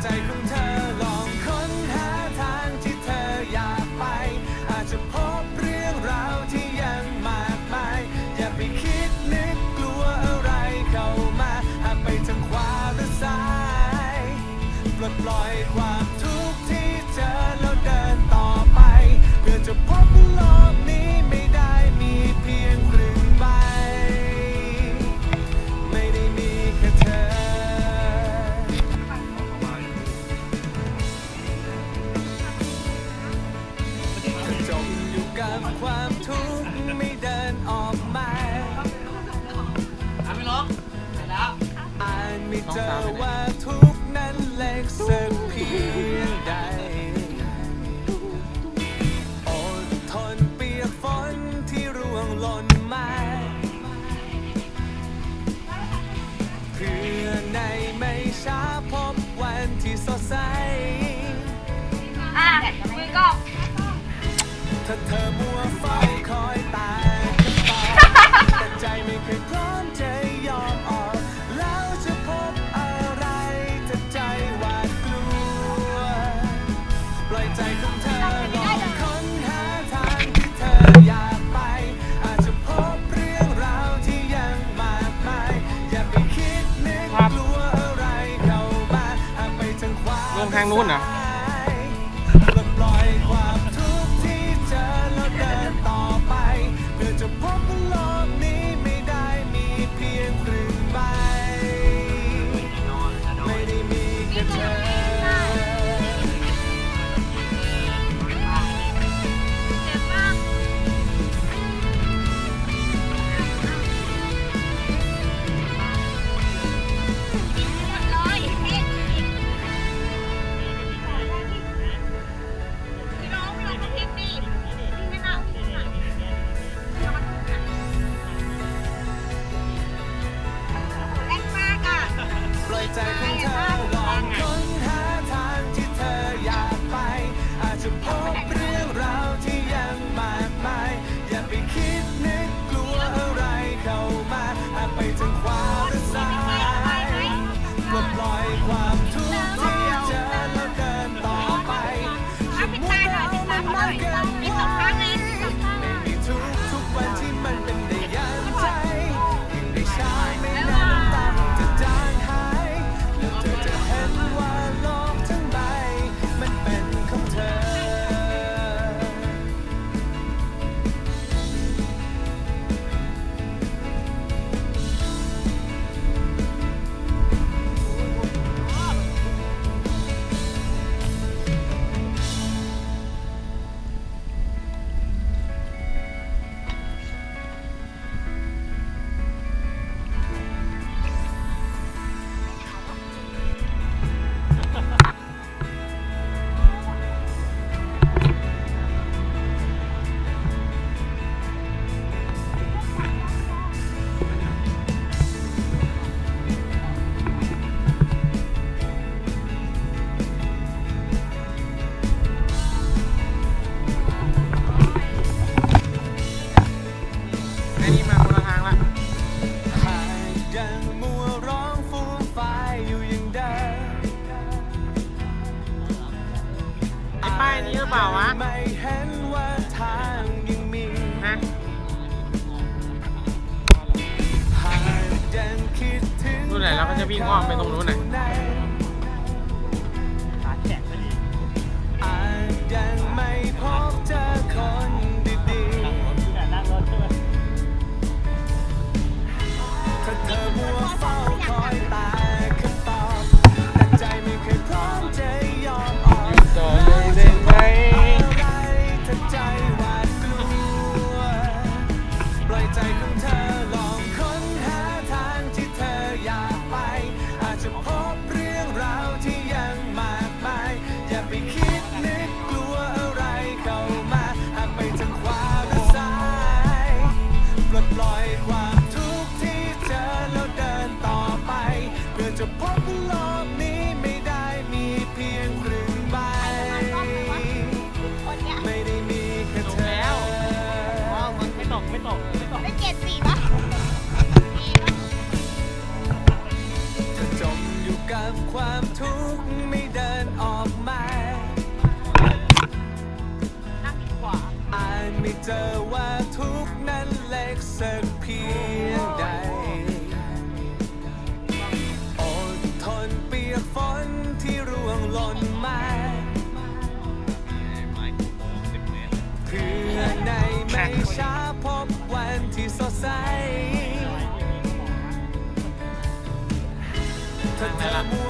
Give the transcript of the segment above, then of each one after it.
在จ ถ้าเธอมัวเฝ้คอยตายก็ตายแต่ใจไม่เคยพร้อมใจยอมออก แล้วจะพบอะไรถ้ใจหวาดกลัว ปล่อยใจของเธอลงค้นหาทางที่เธออยากไป อาจจะพบเรื่องราวที่ยังมากมาอย่าไปคิดนึกกลัวอะไรเข้ามาหาไปทางขวา ลงทางนู้นเห play tycoon. ไม่ตกไม่ตกไม่เจ็ดสี่ปะมีะจมอยู่กับความทุกข์ไม่เดินออกมานั่งขวา อ่านไม่เจอ 来了。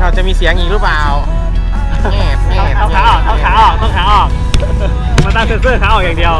เราจะมีเสียงอีกหรือเปล่าแง่แอบ เองขาออกเองขาออกต้องขาออก มาตั้งเซนเซอร์ขาออกอย่างเดียว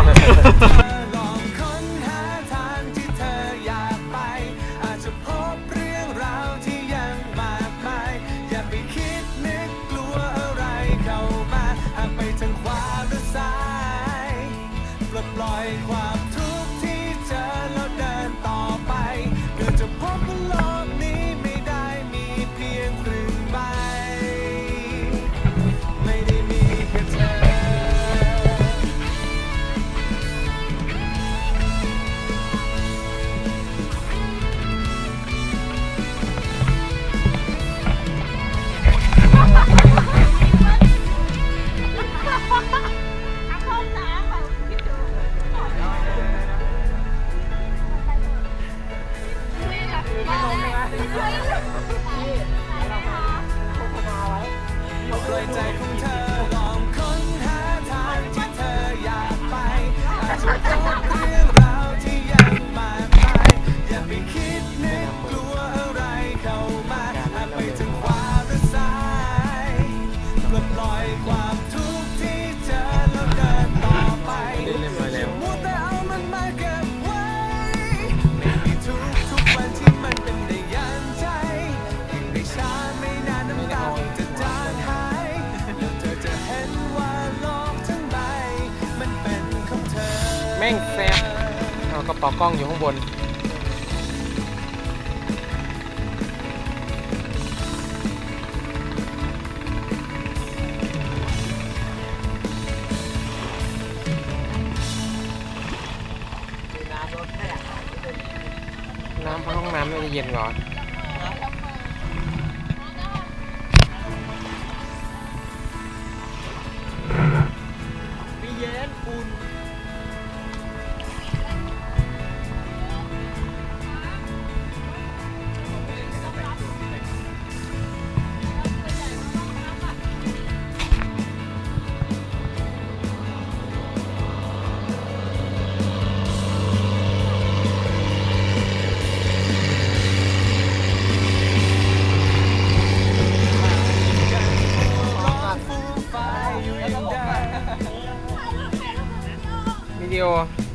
ต่อกล้องอยู่ข้างบน น้ำห้องน้ำไม่เย็นเหรอ 对哦。